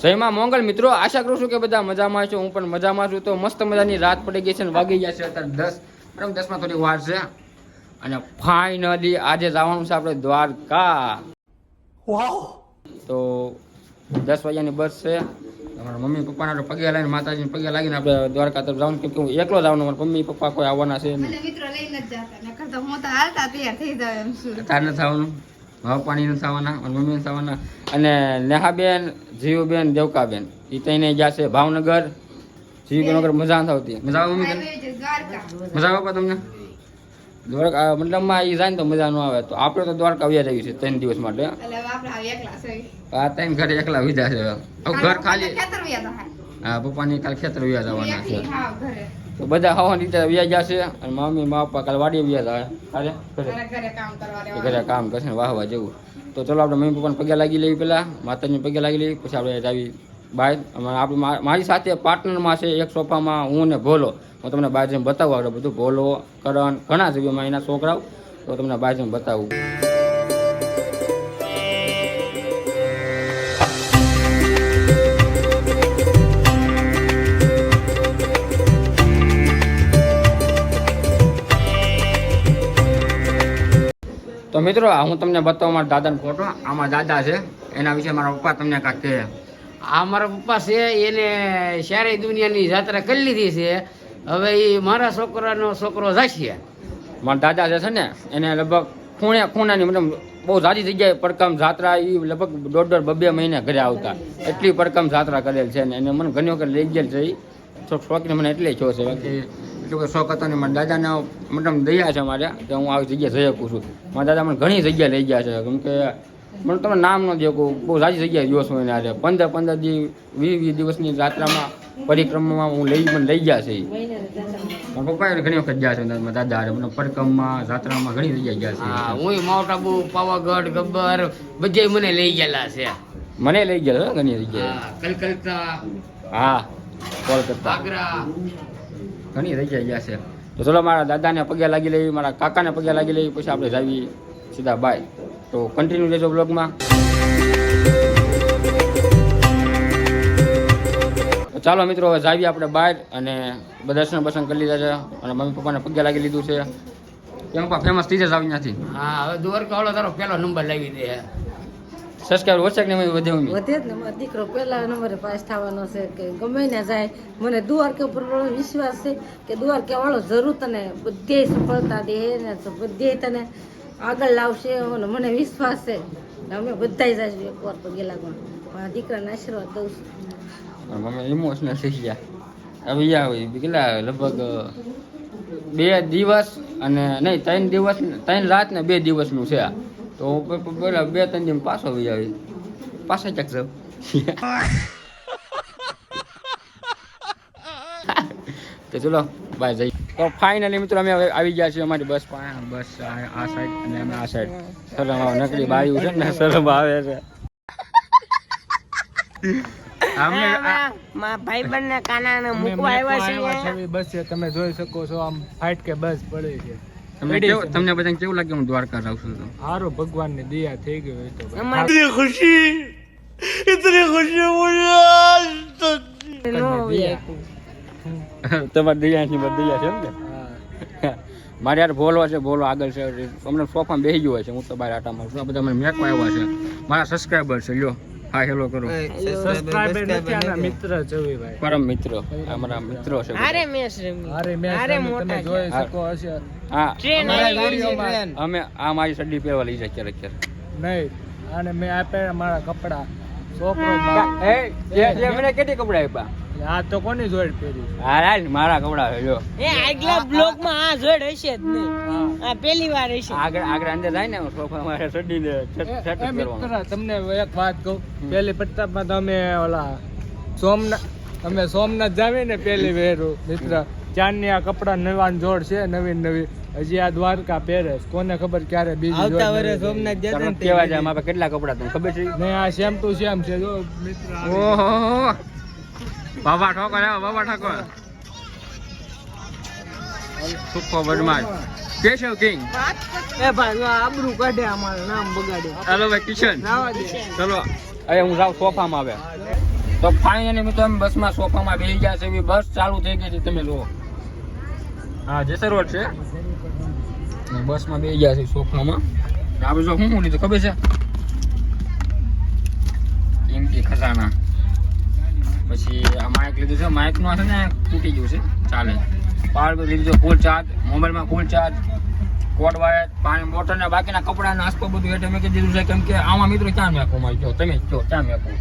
જયમાં મોંગલ મિત્રો આશા કરું છું કે બધા મજામાં છો હું પણ મજામાં છું. તો મસ્ત મજાની રાત પડી ગઈ છે અને વાગી ગયા છે અત્યારે દસ. બરાબર દસમાં થોડી વાર છે. અને ફાઇનલી આજે જવાનું છે આપણે દ્વારકા. તો દસ વાગ્યાની બસ છે. અમારા મમ્મી પપ્પાના પગે લાગીને માતાજીને પગે લાગીને આપણે દ્વારકા તરફ જવાનું કેમ કે હું એકલો જવાનું મારા મમ્મી પપ્પા કોઈ આવવાના છે તારે નથી નથી આવવાના મારા મમ્મી નથી અને નેહાબેન જીવુબેન દેવકાબેન એ તઈને ગયા છે ભાવનગર. જીવનગર મજા આવતી. મજા આવે મમ્મી મજા આવે તમને? દ્વારકા મતલબમાં એ જાય ને તો મજા ન આવે. તો આપણે તો દ્વારકા આવ્યા રહ્યું છે ત્રણ દિવસ માટે. આ ત્રણ ઘરે એકલા વિધા છે ઘર ખાલી. હા પપ્પાની કાલ ખેતર વ્યા જવાના છે. તો બધા હવાની રીતે વ્યા જશે છે અને મમ્મી મા પપ્પા કાલ વાડીએ વ્યા જાય અરે ઘરે. ઘરે કામ કરવા એ ઘરે કામ કરશે ને વાહવા જેવું. તો ચલો આપણે મમ્મી પપ્પાને પગે લાગી લઈએ પહેલાં માતાજીને પગે લાગી લઈએ પછી આપણે આવી બાય આપણે મારી સાથે પાર્ટનરમાં છે એક સોફામાં હું ને ભોલો. હું તમને બાજુ બતાવું આપણે બધું ભોલો કરણ ઘણા છે એના છોકરાઓ. તો તમને બાજુ બતાવું. મિત્રો હું તમને બતાવું મારા દાદાનો ફોટો આમાં દાદા છે. એના વિશે મારા પપ્પા તમને કાંઈક કહે. આ મારા પપ્પા છે, એને સારી દુનિયાની જાત્રા કરી લીધી છે. હવે એ મારા છોકરાનો છોકરો જશે. મારા દાદા જે છે ને, એને લગભગ ખૂણે ખૂણાની મતલબ બહુ સારી જગ્યાએ પડકમ જાત્રા એ લગભગ દોઢ દોઢ બબે મહિને ઘરે આવતા. એટલી પડકમ જાત્રા કરેલ છે ને, એને મને ઘણી વખત લઈ ગયેલ છે એ શોખને મને એટલે છો છે. બાકી એટલું શોખ હતો ને મારા દાદાને મતલબ દયા છે મારે કે હું આવી જગ્યા જઈ શકું છું. મારા દાદા મને ઘણી જગ્યાએ લઈ ગયા છે. કેમ કે મને તમે નામ ન દો કહું બહુ સારી જગ્યાએ ગયો છું એને આજે. પંદર પંદર દી વીસ વીસ દિવસની જાત્રામાં પરિક્રમામાં હું લઈ મને લઈ ગયા છે મારા પપ્પા એ ઘણી વખત ગયા છે મારા દાદા. મને પરિક્રમમાં જાત્રામાં ઘણી જગ્યાએ ગયા હા છે હું માઉન્ટ આબુ પાવાગઢ ગબ્બર બધે મને લઈ ગયેલા છે. મને લઈ ગયેલા ઘણી જગ્યાએ. હા, કલકત્તા હા કોલકાતા. આગ્રા ઘણી જગ્યાએ ગયા છે. તો ચલો મારા દાદાને પગે લાગી લેવી મારા કાકાને પગે લાગી લેવી પછી આપણે જાવી સીધા બાય. તો કન્ટિન્યુ લેજો બ્લોગમાં ચાલો મિત્રો હવે જાવી આપણે બહાર અને બધા દર્શન બસન કરી લીધા છે અને મમ્મી પપ્પાને પગે લાગી લીધું છે. કેમ પણ ફેમસ થઈ જશે આવી ત્યાંથી. હા હવે દ્વારકા વાળો તારો પેલો નંબર લાવી દે. સબસ્ક્રાઈબર ઓછા કે નહીં વધે વધે જ ને મારો દીકરો પહેલા નંબરે પાસ થવાનો છે કે ગમે ને જાય. મને દ્વારકા ઉપર વિશ્વાસ છે કે દ્વારકા વાળો જરૂર તને બધે સફળતા દે ને તો બધે તને આગળ લાવશે અને મને વિશ્વાસ છે. અમે બધાય જઈશું એક વાર ગેલા ગણ. મારા દીકરાને આશીર્વાદ દઉં છું. મમ્મી ઇમોશનલ થઈ ગયા. હવે હોય કેટલા લગભગ બે દિવસ અને નહીં ત્રણ દિવસ ત્રણ રાત ને બે દિવસનું છે આ. તો હું પેલા બે ત્રણ દિવસ પાછો આવી આવી. પાછા ચક જાવ તો ચલો બાય જઈ તો ફાઇનલી મિત્રો અમે હવે આવી ગયા છીએ અમારી બસ પાસે બસ આ સાઈડ અને અમે આ સાઈડ શરમ આવે નકલી બાયું છે ને શરમ આવે છે. અમને આ- ભાઈબંધ ને કાના મૂકવા આવ્યા છીએ. બસ છે તમે જોઈ શકો છો આમ ફાઇટ કે બસ પડી છે. તમને કેવું તમને બધાને કેવું લાગે હું દ્વારકા જાઉં છું તો? સારું ભગવાનની દયા થઈ ગયો હોય તો ભાઈ. ખુશી ખુશી હોય તમારે દયા. ની મારે દયા છે એમ ને મારે યાર બોલવા છે બોલો આગળ છે. અમને સોફામાં બેસી ગયો હોય છે. હું તો બહાર આટા મારું છું. બધા મને મેકવા આવ્યા છે. મારા સબસ્ક્રાઈબર છે લ્યો. હા હેલો કરો. સબસ્ક્રાઇબર નથી આના મિત્ર છે ભાઈ. પરમ મિત્ર અમારા મિત્રો છે અરે મેચ રમી. અરે મેં અરે તમે મોટા જોઈ શકો હશે. હા. ટ્રેન. અમે આ મારી સડ્ડી પહેરવા લઈ જાય ક્યારેક ક્યારેક નહીં અને મેં આપ્યા મારા કપડા. છોકરો એ એ મને કેટલી કપડા આપ્યા? આ તો કોની જોડ પહેરી? હા રાજ મારા કપડા જો. એ આગલા બ્લોકમાં આ જોડ હશે જ નહીં આ પહેલી વાર હશે. આગળ આગળ અંદર જાય ને સોફા મારે ચડી દે છટ મિત્ર તમને એક વાત કહું. પેલી માં તમે ઓલા સોમનાથ અમે સોમનાથ જાવી ને પેલી વેરું મિત્ર. ચાંદની આ કપડા નવા જોડ છે નવી નવી. હજી આ દ્વારકા પહેરે કોને ખબર ક્યારે બીજી આવતા નવી સોમનાથ જતા કેવા જાય મારા કેટલા કપડા તમને ખબર છે? ને આ સેમ ટુ સેમ છે જો મિત્ર ઓહો. બાબા ઠોકર આવ્યો બાબા ઠોકો સુખો બદમાશ કેશવ કિંગ. એ ભાઈ આબરૂ કાઢે અમારું નામ બગાડે. હેલો ભાઈ કિશન. ચલો. અરે હું જાઉં સોફામાં આવે તો ફાઇનલી મિત્રો અમે બસમાં સોફામાં બેસી ગયા છે એવી બસ ચાલુ થઈ ગઈ છે તમે લો હા જેસર રોડ છે. બસમાં બેસી ગયા છે સોફામાં. આપણે જો શું શું લીધું ખબર છે. કિંમતી ખજાના. પછી આ માઇક લીધું છે. માઇકનું છે ને તૂટી ગયું છે. ચાલે. પાવર બેંક લીધું છે ફૂલ ચાર્જ મોબાઈલમાં ફૂલ ચાર્જ કોટ વાયર પાણી મોટર ને બાકીના કપડા નાસ્તો બધું એટલે મેં કીધું છે. કેમ કે આમાં મિત્રો ક્યાં મેકું મારી જો તમે જો ક્યાં મેકું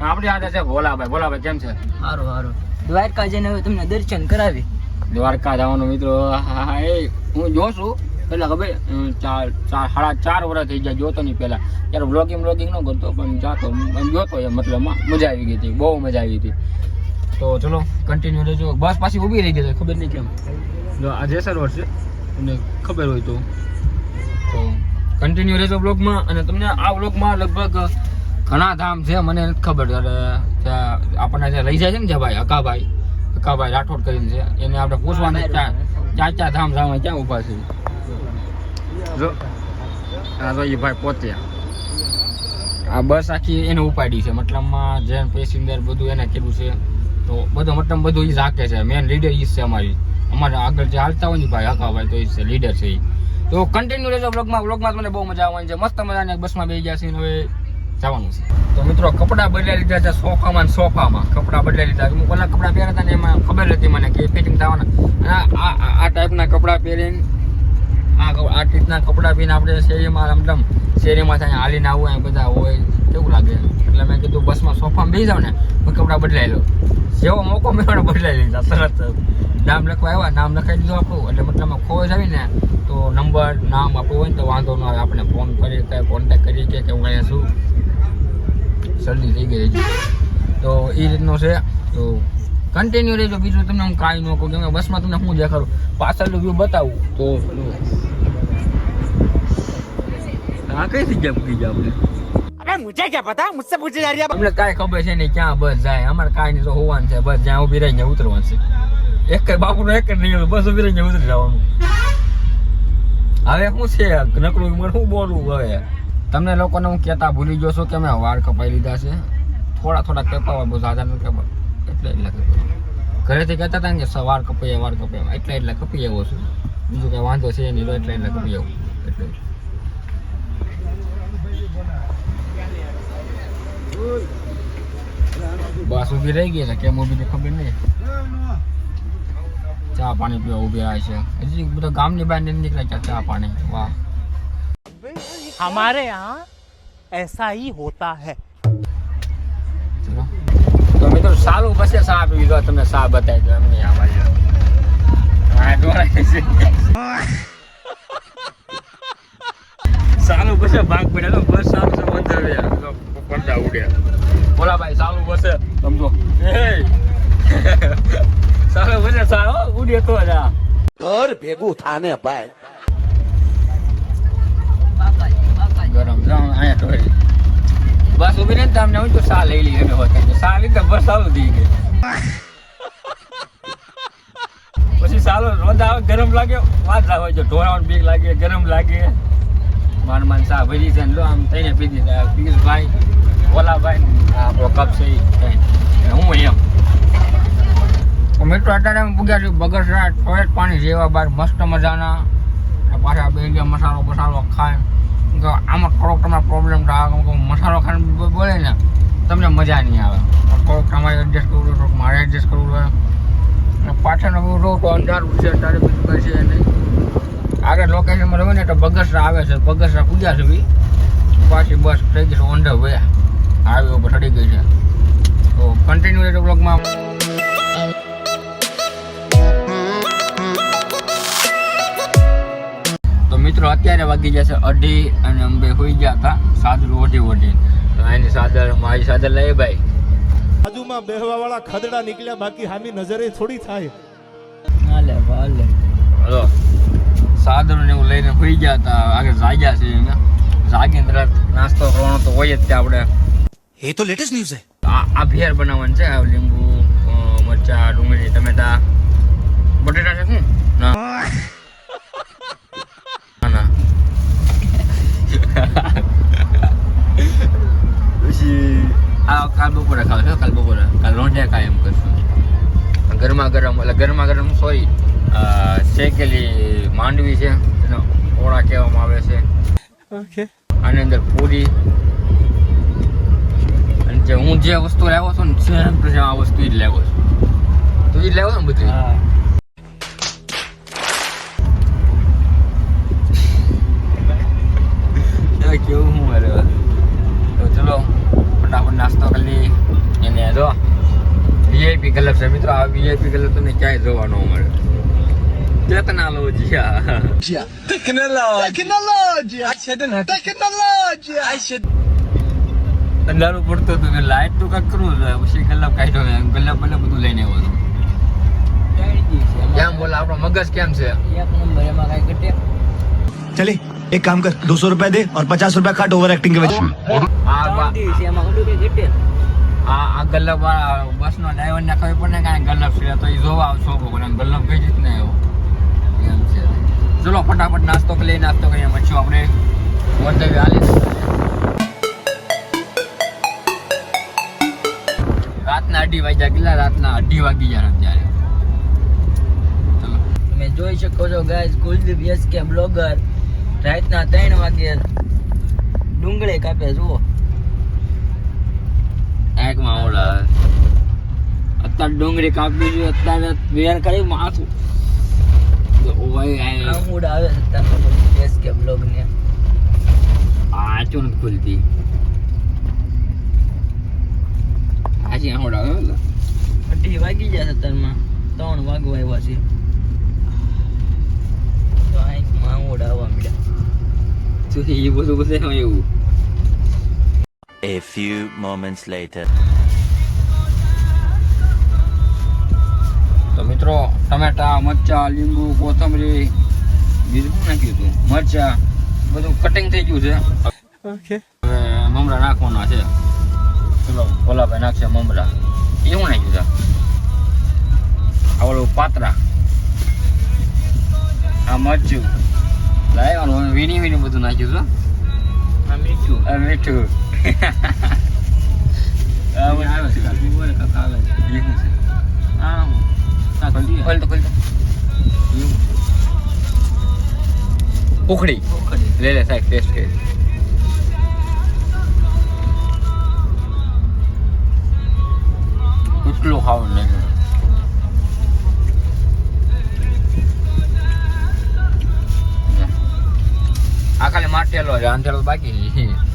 આપણી હાથે છે ભોલાભાઈ. ભોલાભાઈ કેમ છે? સારું સારું દ્વારકા જઈને હવે તમને દર્શન કરાવી. દ્વારકા જવાનો મિત્રો. હા હા એ હું જોઉં છું પેલા ખબર? ચાર સાડા ચાર વર્ષ થઈ ગયા જોતો નહીં પેલા ત્યારે વ્લોગિંગ વ્લોગિંગ ન કરતો પણ જાતો, એમ જોતો એ મતલબ મજા આવી ગઈ હતી, બહુ મજા આવી હતી. તો ચલો કન્ટિન્યુ રહેજો. બસ પાછી ઊભી રહી ગઈ ખબર નહીં કેમ. જો, આ જેસર રોડ છે તમને ખબર હોય તો. તો કન્ટિન્યુ રહેજો બ્લોગમાં અને તમને આ બ્લોગમાં લગભગ ઘણા ધામ છે, મને ખબર. ત્યારે ત્યાં આપણને જે લઈ જાય છે ને, જે ભાઈ, હકાભાઈ હકાભાઈ રાઠોડ કરીને છે, એને આપણે પૂછવાનું ચાર ચાર ધામ સામે ક્યાં ઊભા છે. જો, આ તો એ ભાઈ પોતે. આ બસ આખી એને ઉપાડી છે, મતલબમાં જે પેસેન્જર બધું એને કીધું છે, તો બધું મતલબ બધું એ રાખે છે. મેન લીડર એ છે અમારી. અમારા આગળ જે હાલતા હોય ને ભાઈ હકાભાઈ તો એ છે લીડર છે એ તો કન્ટિન્યુ રહેજો બ્લોગમાં બ્લોગમાં તમને બહુ મજા આવવાની છે. મસ્ત મજાની બસમાં બેસી ગયા છે હવે જવાનું છે. તો મિત્રો, કપડાં બદલાઈ લીધા છે સોફામાં ને સોફામાં. કપડાં બદલાઈ લીધા હું પહેલાં કપડાં પહેર્યા હતા ને એમાં ખબર હતી મને કે ફિટિંગ થવાના. આ- આ ટાઈપના કપડાં પહેરીને આ આ રીતના કપડાં પીને આપણે શેરીમાં રમદમ શેરીમાં થાય હાલીને આવવું અહીં બધા હોય, કેવું લાગે? એટલે મેં કીધું, બસમાં સોફામાં બેસી જાવ ને, હું કપડાં બદલાઈ લો જેવો મોકો મેળો બદલાઈ લીધા, તરત નામ લખવા આવ્યા, નામ લખાઈ દીધું આપણું. એટલે મતલબ ખોવાઈ આવી ને તો નંબર, નામ આપણું હોય ને તો વાંધો ન આવે. આપણે ફોન કરી કે કોન્ટેક કરી કે હું અહીંયા શું શરદી થઈ ગઈ તો એ રીતનું છે. તો કન્ટિન્યુ રહેજો બીજું તમને હું કાંઈ ન કહું કેમ કે બસમાં તમને હું દેખાડું. પાછળનું વ્યૂ બતાવું. તો આ કઈ જગ્યા પૂરી ગયા આપણે? અરે ક્યાં પતા? મુજસે પૂછી જા ખબર છે નહીં ક્યાં બસ જાય. અમારે કાંઈ નહીં હોવાનું છે બસ જ્યાં. ઊભી રહીને ઉતરવાનું છે. એક કઈ એક જ નહીં બસ ઊભી ઉતરી જવાનું. હવે શું છે? નકરું મને શું બોલવું હવે? તમને લોકોને હું કહેતા ભૂલી ગયો છું કે મેં વાળ કપાઈ લીધા છે. થોડા થોડા કપાવા બહુ ઝાઝા નથી એટલે એટલે કપાય. ઘરેથી કહેતા હતા ને કે સવાર કપાઈ વાર કપાઈ એટલે એટલે કપી આવ્યો છું બીજું કઈ વાંધો છે નહીં તો એટલે એટલે કપી આવું એટલે બસ ઊભી રહી ગઈ છે કેમ ઊભી હતી ખબર નહીં ચા પાણી પીવા ઊભી રહ્યા છે હજી બધા ગામની બહાર નથી નીકળ્યા ક્યાં ચા પાણી વાહ हमारे यहाँ ऐसा ही होता है ચલો. તો સારું પછી સા આપી દીધો તમને સા બતાવી દો એમની આ બાજુ હા ઢોળાય સારું પછી ભાગ પડ્યા તો બસ સારું બોલા ભાઈ સારું બસે. સમજો. સારું બસે સારો. ઉડ્યો તો જા ઘર ભેગું થાને ભાઈ. ગરમ જાઉં અહીંયા બસ ઊભી રહી તમને તો હું તો સા લઈ લઈએ હોત સા લીધા બસ સારું થઈ ગઈ. પછી સાલો રોજ આવે, ગરમ લાગે, વાત લાવે જો ઢોરાવાનું બીક લાગે, ગરમ લાગે. માન માન સા ભરી છે લો, આમ થઈને પી દીધા. પિયુષભાઈ, ઓલાભાઈ ભાઈ આપણો કપ છે હું એમ. મિત્રો અત્યારે અમે પૂગ્યા છીએ બગસરા ટોયલેટ પાણી જેવા બાર, મસ્ત મજાના. પાછા બે મસાલો મસાલો ખાય. કે આમાં થોડોક તમને પ્રોબ્લેમ થાય મસાલો ખાઈને બ- બોલે ને, તમને મજા નહીં આવે. થોડોક તમારે એડજસ્ટ કરવું થોડુંક મારે એડજસ્ટ કરવું હોય. પાછળનો વ્યૂ રહું તો અંધારું છે તારે બીજું કંઈ છે નહીં. આગળ લોકેશનમાં રહે ને તો બગસરા આવે છે, બગસરા છે બી પાછી બસ થઈ ગઈ છે ઓન ધ વે આવી ઉપર ચડી ગઈ છે. તો કન્ટિન્યુ રહેજો બ્લોગમાં અત્યારે વાગી જશે અઢી અને અંબે હોઈ ગયા હતા. સાદર ઓઢી ઓઢી. એની સાદર મારી સાદર લઈ ભાઈ. બાજુમાં બેહવા વાળા ખદડા નીકળ્યા બાકી હામી નજરે થોડી થાય. હાલે હાલે. હલો. સાદર ને એવું લઈને હોઈ ગયા હતા. આગળ જાગ્યા છે એને. જાગીને નાસ્તો કરવાનો તો હોય જ ત્યાં આપણે. એ તો લેટેસ્ટ ન્યૂઝ છે. આ ભેર બનાવવાનું છે લીંબુ મરચા ડુંગળી ટમેટા. ગરમા ગરમ સોરી શેકેલી માંડવી છે એનો ઓળા કહેવામાં આવે છે. ઓકે. આની અંદર પૂરી. અને જે હું જે વસ્તુ લાવ્યો છું ને સેમ ટુ સેમ આ વસ્તુ જ લાવ્યો છું. તું જ લાવ્યો ને બધી? મિત્રો આ વીઆઈપી ક્લબ તમને ક્યાંય જોવા ન મળે ટેકનોલોજી અંધારું પડતું હતું કે લાઈટ તો કાંઈક કરવું જોઈએ પછી ગલ્લાબ કાઢ્યો ને ગલ્લાબ બલ્લાબ બધું લઈને આવ્યો કેમ બોલે આપણો મગજ કેમ છે એક નંબર એમાં કાંઈ ઘટે चले एक काम कर दो सौ रुपया दे और पचास रुपया काट ओवर एक्टिंग के वजह આ ગલ્લબ બસનો ડ્રાઈવર ને ખબર પડે કાંઈ ગલ્લબ છે તો એ જોવા આવશો ભગવાન. ગલ્લબ કઈ રીત ને એવો? એમ છે. ચલો, ફટાફટ નાસ્તો લઈએ, નાસ્તો કરીએ પછી આપણે મંતવ્ય હાલી રાતના અઢી વાગ્યા કેટલા? રાતના અઢી વાગી ગયા અત્યારે. તમે જોઈ શકો છો ગાઈસ કુલદીપ યસ કે બ્લોગર રાતના ત્રણ વાગે ડુંગળે કાપે, જુઓ. એકમાં ઓલા અત્યારે ડુંગળી કાપી છે અત્યારે વેર કરી માથું. આમૂડ આવે યસ કે બ્લોગ ને. આચું નથી ખુલતી. આજે આહોડા આવે એટલે અઢી વાગી જશે તારમાં ત્રણ વાગવા આવ્યા છે. તો આ એક આમૂડ આવવા મળ્યા તો એ બધું બધું એવું? A few moments later. તો મિત્રો ટમેટા મરચા લીંબુ કોથમરી બીજું નાખ્યું હતું? મરચા. બધું કટિંગ થઈ ગયું છે. ઓકે. હવે મમરા નાખવાના છે. ચલો ભોલાભાઈ નાખશે મમરા. એ શું નાખ્યું છે? આ ઓલું પાતરા. આ મરચું. લાવવાનું વીણી વીણી બધું નાખ્યું છે. મીઠું. મીઠું. ઉખડી. લે લે, સાહેબ ટેસ્ટ કરી. કેટલું ખાવું નહીં આ ખાલી માટેલો છે અંધેલો બાકી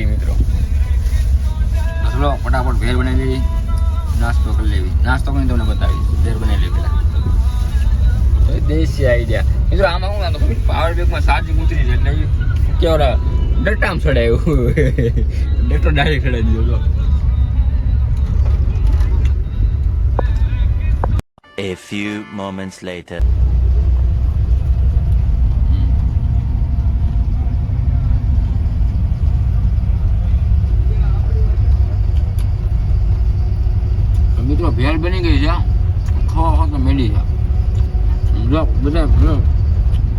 છે મિત્રો. ચલો ફટાફટ ભેર બનાવી લેવી નાસ્તો કરી લેવી. નાસ્તો કરીને તમને બતાવી ભેર બનાવી લેવી પેલા. દેશી આઈડિયા મિત્રો, આમાં હું પાવર બેગમાં ચાર્જિંગ ઉતરી છે એટલે કેવો કેવડા ડટામ ચડાયું ડટો ડાયરેક્ટ ચડાવી દીધો A few moments later. ભેળ બની ગઈ છે. ખાવા ખાવા તો મેળી છે. બધા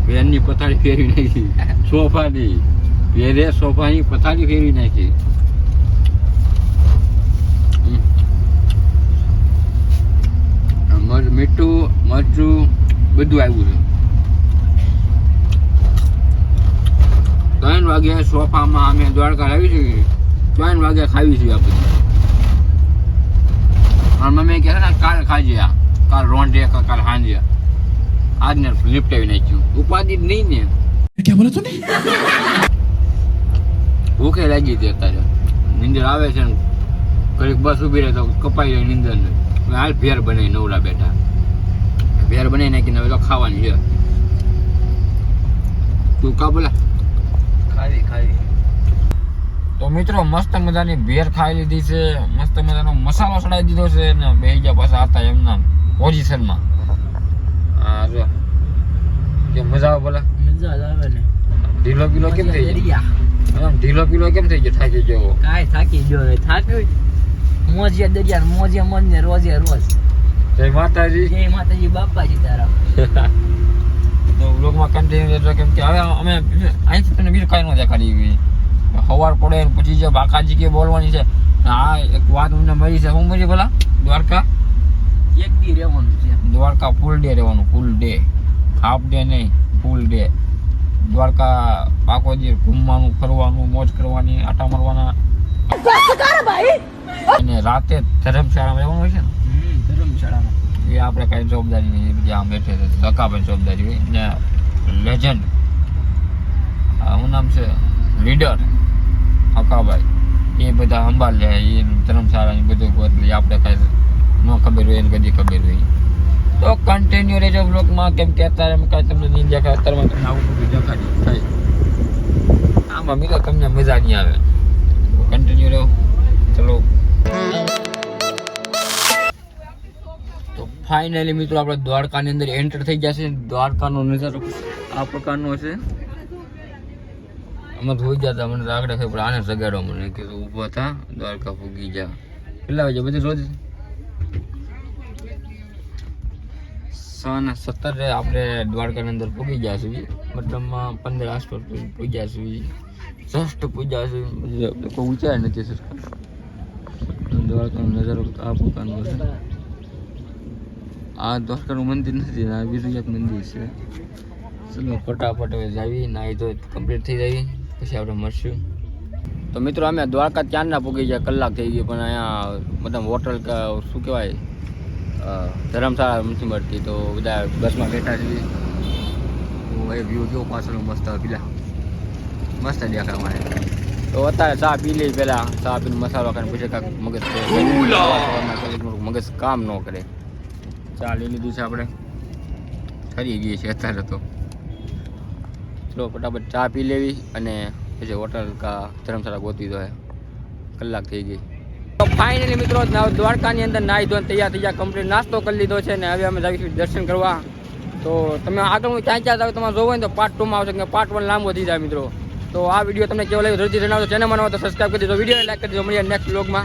ભેળની પથારી ફેરવી નાખી. સોફાની. પહેરે સોફાની પથારી ફેરવી નાખી. મીઠું મરચું બધું આવ્યું છે. ત્રણ વાગે સોફામાં અમે દ્વારકા લાવી છીએ ત્રણ વાગે ખાવી છીએ આ બધું અને મમ્મી કહે ને કાલ ખાજે આ. કાલ રોંઢે કાલ હાંજે. આજને લિફ્ટ આવી નાખ્યું. ઉપાધિ નહીં ને. ક્યાં બોલો તું ભૂખે લાગી હતી અત્યારે. નીંદર આવે છે ને કંઈક બસ ઊભી રહે તો કપાઈ જાય નિંદર ને હાલ ફેર બનાવી નવરા બેઠા. ફેર બનાવી નાખીને હવે તો ખાવાની છે. તું કા બોલા? ખાવી ખાવી. તો મિત્રો મસ્ત મજાની ભેર ખાઈ લીધી છે. મસ્ત મજાનો મસાલો ચડાવી દીધો છે ને બે ગયા પાછા હતા એમના પોઝિશનમાં હા જો કે મજા આવે બોલા મજા જ આવે ને. ઢીલો પીલો કેમ થઈ ગયો? આમ ઢીલો પીલો કેમ થઈ ગયો? થાકી ગયો. કાઈ થાકી ગયો થાક્યો. મોજે દરિયા મોજે મન ને રોજે રોજ. જય માતાજી. જય માતાજી બાપા તારા. તો વ્લોગમાં કન્ટિન્યુ રહેજો. કેમ કે હવે અમે અહીંથી તમને બીજું કાંઈ ન દેખાડી સવાર પડે ને પછી જે બાકાજી કે બોલવાની છે. આ એક વાત મને મળી છે. શું મળી ભલા? દ્વારકા? એક દી રહેવાનું છે. દ્વારકા ફૂલ ડે રહેવાનું ફૂલ ડે હાફ ડે નહીં ફૂલ ડે દ્વારકા પાકો જે ઘૂમવાનું ફરવાનું મોજ કરવાની આટા મારવાના. અને રાતે ધર્મશાળામાં રહેવાનું હોય છે ને? ધર્મશાળામાં. એ આપણે કાંઈ જવાબદારી નહીં. બધી આમ બેઠે છે. લકાભાઈ જવાબદારી હોય. ને લેજન્ડ શું નામ છે? લીડર હકાભાઈ એ બધા સંભાળ એ ધર્મશાળા ને બધું ગોતલી આપણે કાંઈ ન ખબર હોય, એને કદી ખબર હોય. તો કન્ટિન્યુ રહેજો બ્લોગમાં કેમ કે અત્યારે અમે કાંઈ તમને નહીં દેખાય, અત્યારમાં તમને આવું બધું દેખાડી થાય. આમાં મિત્રો તમને મજા નહીં આવે. કન્ટિન્યુ રહો. ચલો. તો ફાઇનલી મિત્રો, આપણે દ્વારકાની અંદર એન્ટર થઈ ગયા છે. દ્વારકાનો નજારો આ પ્રકારનો છે. અમે ધોઈ જતા મને તો આગળ પણ આને સગાડો મને. કીધું ઊભા હતા દ્વારકા ફૂગી જા. કેટલા વાગે બધી રોજ? સવારના સત્તરે આપણે દ્વારકાની અંદર પૂગી ગયા સુધી મતલબમાં પંદર આસપાસ પૂગ્યા સુધી જસ્ટ પૂજ્યા સુધી કોઈ ઊંચાઈ નથી સરકાર દ્વારકાનો નજારો આ પોતાનો છે. આ દ્વારકાનું મંદિર નથી, આ બીજું એક મંદિર છે. ચલો, ફટાફટ જાવી, નાહી તો કમ્પ્લીટ થઈ જાય પછી આપણે મળશું. તો મિત્રો અમે દ્વારકા ચાંદના પૂગી ગયા કલાક થઈ ગયો પણ અહીંયા મતલબ હોટલ શું કહેવાય ધર્મશાળા નથી મળતી તો બધા બસમાં બેઠા છીએ. તો એ વ્યૂ કેવો પાછળ મસ્ત પેલા મસ્ત દેખાય અમારે તો અત્યારે ચા પી લઈ પેલા ચા પીને મસાલો ખાઈને પછી કાંક મગજ મગજ કામ ન કરે. ચા લઈ લીધી છે આપણે. ખરી ગઈ છે અત્યારે તો. ચલો ફટાફટ ચા પી લેવી અને પછી હોટલ કા ધર્મશાળા ગોતી દો કલાક થઈ ગઈ. તો ફાઇનલી મિત્રો દ્વારકાની અંદર નાહી ધોઈને તૈયાર થઈ ગયા કમ્પ્લીટ નાસ્તો કરી લીધો છે ને હવે અમે જઈશું દર્શન કરવા. તો તમે આગળ ક્યાં ક્યાં જાવ તમારે જોવો ને તો પાર્ટ ટુમાં આવશે કે પાર્ટ વન લાંબો થઈ જાય મિત્રો. તો આ વીડિયો તમને કેવો લાગ્યો જલ્દી જણાવજો. ચેનલ બનાવો તો સબસ્ક્રાઈબ કરી દીધો વીડિયો લાઈક કરી દીધો મળીએ નેક્સ્ટ બ્લોગમાં